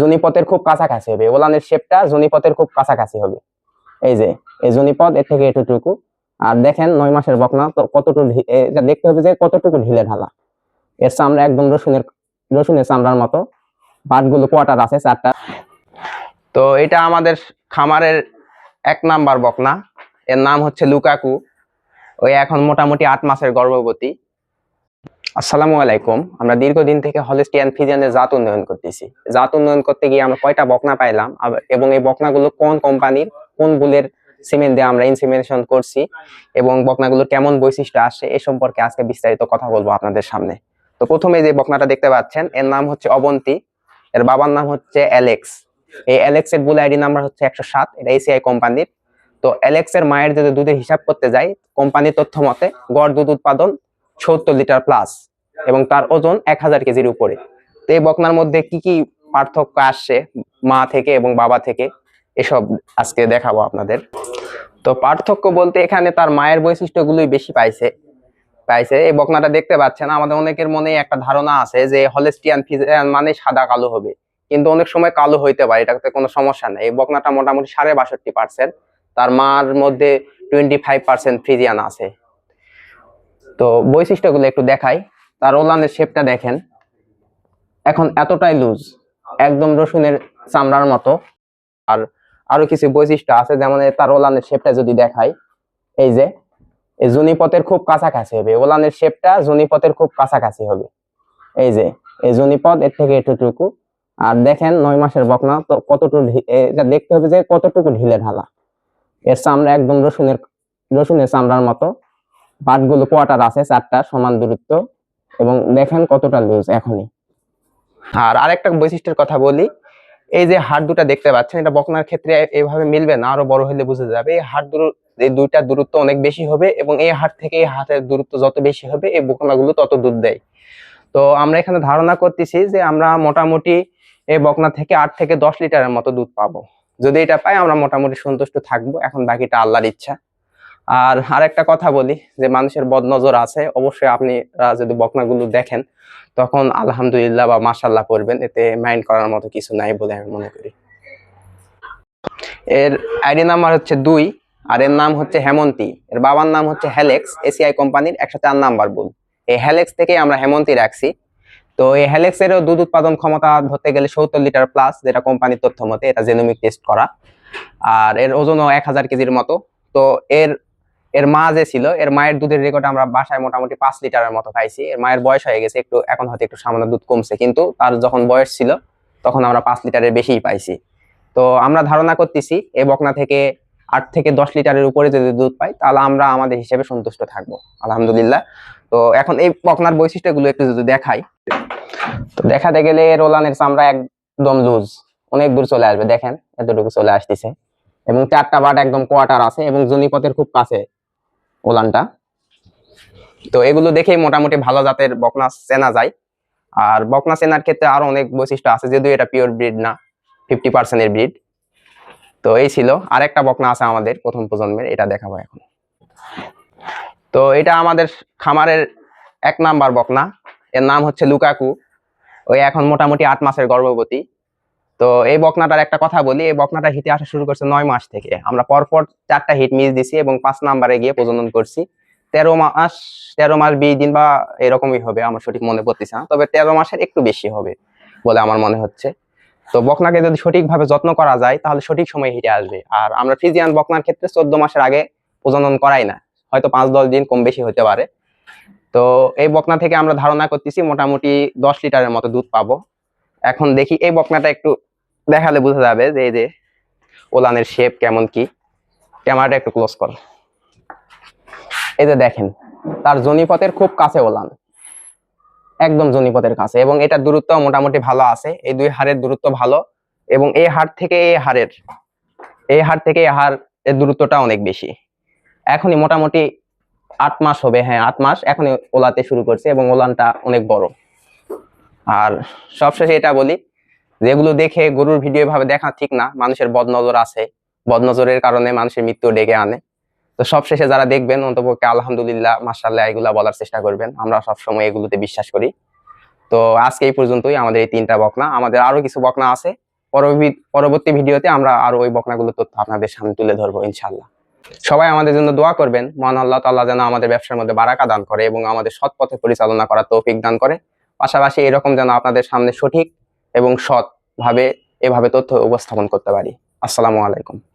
জনিপথের খুব কাছাকাছি হবে। ওলানের শেপটা জনিপথের খুব কাছাকাছি হবে। এই যে, এই জনিপথ, এর থেকে এতটুকু। আর দেখেন নয় মাসের বকনা, তো কতটুকু দেখতে হবে যে কতটুকু ঢিলে ঢালা। এর চামড়া একদম রসুনের রসুনের চামড়ার মতো। পাটগুলো কোয়াটার আছে, চারটা। তো এটা আমাদের খামারের এক নাম্বার বকনা। এর নাম হচ্ছে লুকাকু। ওই এখন মোটামুটি আট মাসের গর্ভবতী। আসসালামু আলাইকুম। আমরা দীর্ঘদিন থেকে হলিস্টিয়ান ফিজিয়ানের জাত উন্নয়ন করতেছি। জাত উন্নয়ন করতে গিয়ে আমরা কয়টা বকনা পাইলাম এবং এই বকনাগুলো কোন কোম্পানির, কোন বুলের সিমেন্ট দিয়ে আমরা ইনসিমিনেশন করছি, এবং বকনাগুলোর কেমন বৈশিষ্ট্য আসে এ সম্পর্কে আজকে বিস্তারিত কথা বলব আপনাদের সামনে। তো প্রথমে যে বকনাটা দেখতে পাচ্ছেন, এর নাম হচ্ছে অবন্তী, এর বাবার নাম হচ্ছে অ্যালেক্স। এই অ্যালেক্স এর বুল আইডি নাম্বার হচ্ছে একশো সাত, এটা এসিআই কোম্পানির। তো অ্যালেক্স এর মায়ের যদি দুধের হিসাব করতে যাই, কোম্পানির তথ্য মতে গড় দুধ উৎপাদন সত্তর লিটার প্লাস এবং তার ওজন এক হাজার কেজির উপরে। তো এই বকনার মধ্যে কি কি পার্থক্য আসছে মা থেকে এবং বাবা থেকে? এসব আজকে দেখাবো আপনাদের। তো পার্থক্য বলতে এখানে তার মায়ের বৈশিষ্ট্যগুলোই বেশি পাইছে পাইছে। এই বকনাটা দেখতে পাচ্ছেন, আমাদের অনেকের মনে একটা ধারণা আছে যে হলেস্টিয়ান ফিজিয়ান মানে সাদা কালো হবে। কিন্তু অনেক সময় কালো হইতে পারে, এটাতে কোনো সমস্যা নেই। এই বকনাটা মোটামুটি সাড়ে বাষট্টি পার্সেন্ট তার মার মধ্যে টোয়েন্টি ফাইভ পার্সেন্ট ফ্রিজিয়ান আছে। তো বৈশিষ্ট্যগুলো একটু দেখাই। তার ওলানের শেপটা দেখেন। এখন এতটাই লুজ একদম রসুনের চামড়ার মতো। আর আরও কিছু বৈশিষ্ট্য আছে, যেমন তার ওলানের শেপটা যদি দেখাই। এই যে, এই জনিপথের খুব কাছাকাছি হবে। ওলানের শেপটা জনিপথের খুব কাছাকাছি হবে। এই যে, এই জনিপথ, এর থেকে এতটুকু। আর দেখেন, নয় মাসের বকনা, তো কতটুকু এটা দেখতে হবে যে কতটুকু ঢিলে ঢালা এর চামড়া একদম রসুনের রসুনের চামড়ার মতো। পাটগুলো কোয়াটার আছে, চারটা সমান দূরত্ব। এবং দেখেন কতটা লুজ এখনই। আর আরেকটা বৈশিষ্ট্যের কথা বলি, এই যে হাড় দুটা দেখতে পাচ্ছেন, এটা বকনার ক্ষেত্রে এভাবে মিলবে না, আরও বড় হলে বুঝে যাবে। এই হাড় দুটো এই দুইটার দূরত্ব অনেক বেশি হবে এবং এই হাড় থেকে এই হাতের দূরত্ব যত বেশি হবে, এই বকনাগুলো তত দুধ দেয়। তো আমরা এখানে ধারণা করতেছি যে আমরা মোটামুটি এই বকনা থেকে আট থেকে দশ লিটারের মতো দুধ পাবো। যদি এটা পাই, আমরা মোটামুটি সন্তুষ্ট থাকব। এখন বাকিটা আল্লাহর ইচ্ছা। আর আর একটা কথা বলি, যে মানুষের বদনজর আছে, অবশ্যই আপনি যদি বকনাগুলো দেখেন, তখন আলহামদুলিল্লাহ বা মাশাল্লাহ করবেন এতে মাইন্ড করার মতো কিছু নাই বলে আমি মনে করি। এর আইডি নাম্বার হচ্ছে দুই, আর এর নাম হচ্ছে হেমন্তী, এর বাবার নাম হচ্ছে হ্যালেক্স এসিআই কোম্পানির একশো চার নাম্বার বুল। এই হ্যালেক্স থেকে আমরা হেমন্তী রাখছি। তো এই হ্যালেক্স এরও দুধ উৎপাদন ক্ষমতা ধরতে গেলে সত্তর লিটার প্লাস যেটা কোম্পানির তথ্য মতে এটা জেনোমিক টেস্ট করা। আর এর ওজনও এক হাজার কেজির মতো। তো এর এর মা যে ছিল, এর মায়ের দুধের রেকর্ড আমরা বাসায় মোটামুটি পাঁচ লিটারের মতো পাইছি এর মায়ের বয়স হয়ে গেছে, একটু এখন হয়তো একটু সামান্য দুধ কমছে, কিন্তু তার যখন বয়স ছিল, তখন আমরা পাঁচ লিটারের বেশিই পাইছি। তো আমরা ধারণা করতেছি এই বকনা থেকে আট থেকে দশ লিটারের উপরে যদি দুধ পাই, তাহলে আমরা আমাদের হিসেবে সন্তুষ্ট থাকব, আলহামদুলিল্লাহ। তো এখন এই বকনার বৈশিষ্ট্যগুলো একটু যদি দেখাই, তো দেখাতে গেলে এর ওলানের চামড়া একদম লুজ, অনেক দূর চলে আসবে, দেখেন, এতটুকু চলে আসতেছে। এবং চারটা বাট একদম কোয়াটার আছে, এবং জনিপথের খুব কাছে ওলানটা। তো এগুলো দেখেই মোটামুটি ভালো জাতের বকনা চেনা যায়। আর বকনা চেনার ক্ষেত্রে আরও অনেক বৈশিষ্ট্য আছে, যদিও এটা পিওর ব্রিড না ফিফটি পার্সেন্টের ব্রিড তো এই ছিল। আরেকটা বকনা আছে আমাদের প্রথম প্রজন্মের, এটা দেখাবো এখন। তো এটা আমাদের খামারের এক নাম্বার বকনা। এর নাম হচ্ছে লুকাকু। ওই এখন মোটামুটি আট মাসের গর্ভবতী। তো এই বকনাটার একটা কথা বলি, এই বকনাটা হিটে আসা শুরু করছে নয় মাস থেকে। আমরা পরপর চারটা হিট মিস দিছি এবং পাঁচ নাম্বারে গিয়ে প্রজনন করছি। তেরো মাস তেরো মাস বিশ দিন বা এরকমই হবে, আমার সঠিক মনে পড়তেছে না। তবে তেরো মাসের একটু বেশি হবে বলে আমার মনে হচ্ছে। তো বকনাকে যদি সঠিকভাবে যত্ন করা যায়, তাহলে সঠিক সময় হিটে আসবে। আর আমরা ফ্রিজিয়ান বকনার ক্ষেত্রে চোদ্দ মাসের আগে প্রজনন করাই না। হয়তো পাঁচ দশ দিন কম বেশি হতে পারে। তো এই বকনা থেকে আমরা ধারণা করতেছি মোটামুটি দশ লিটারের মতো দুধ পাবো। এখন দেখি এই বকনাটা একটু দেখালে বোঝা যাবে যে এই যে ওলানের শেপ কেমন কি। ক্যামেরাটা একটু ক্লোজ কর। এই যে দেখেন, তার জনিপথের খুব কাছে ওলান। একদম জনিপথের কাছে এবং এটার দূরত্ব মোটামুটি ভালো আছে। এই দুই হাড়ের দূরত্ব ভালো এবং এই হাড় থেকে এই হাড়ের, এই হাড় থেকে এই হাড় এর দূরত্বটা অনেক বেশি। এখনই মোটামুটি আট মাস হবে হ্যাঁ আট মাস এখনই ওলাতে শুরু করছে এবং ওলানটা অনেক বড়। আর সবশেষে এটা বলি যেগুলো দেখে গরুর ভিডিও ভাবে দেখা ঠিক না, মানুষের বদনজর আছে, বদনজরের কারণে মানুষের মৃত্যু ডেকে আনে। তো সবশেষে যারা দেখবেন, অন্তপক্ষে আলহামদুলিল্লাহ মাসাল্লাহ এগুলা বলার চেষ্টা করবেন। আমরা সবসময় এগুলোতে বিশ্বাস করি। তো আজকে এই পর্যন্তই, আমাদের এই তিনটা বকনা। আমাদের আরও কিছু বকনা আছে। পরবর্তী ভিডিওতে আমরা আরও ওই বকনাগুলো তথ্য আপনাদের সামনে তুলে ধরবো ইনশাল্লাহ সবাই আমাদের জন্য দোয়া করবেন। মহান আল্লাহ তাআলা যেন আমাদের ব্যবসার মধ্যে বারাকা দান করে এবং আমাদের সৎ পথে পরিচালনা করার তৌফিক দান করে। পাশাপাশি এরকম যেন আপনাদের সামনে সঠিক এবং সৎ ভাবে এভাবে তথ্য উপস্থাপন করতে পারি। আসসালামু আলাইকুম।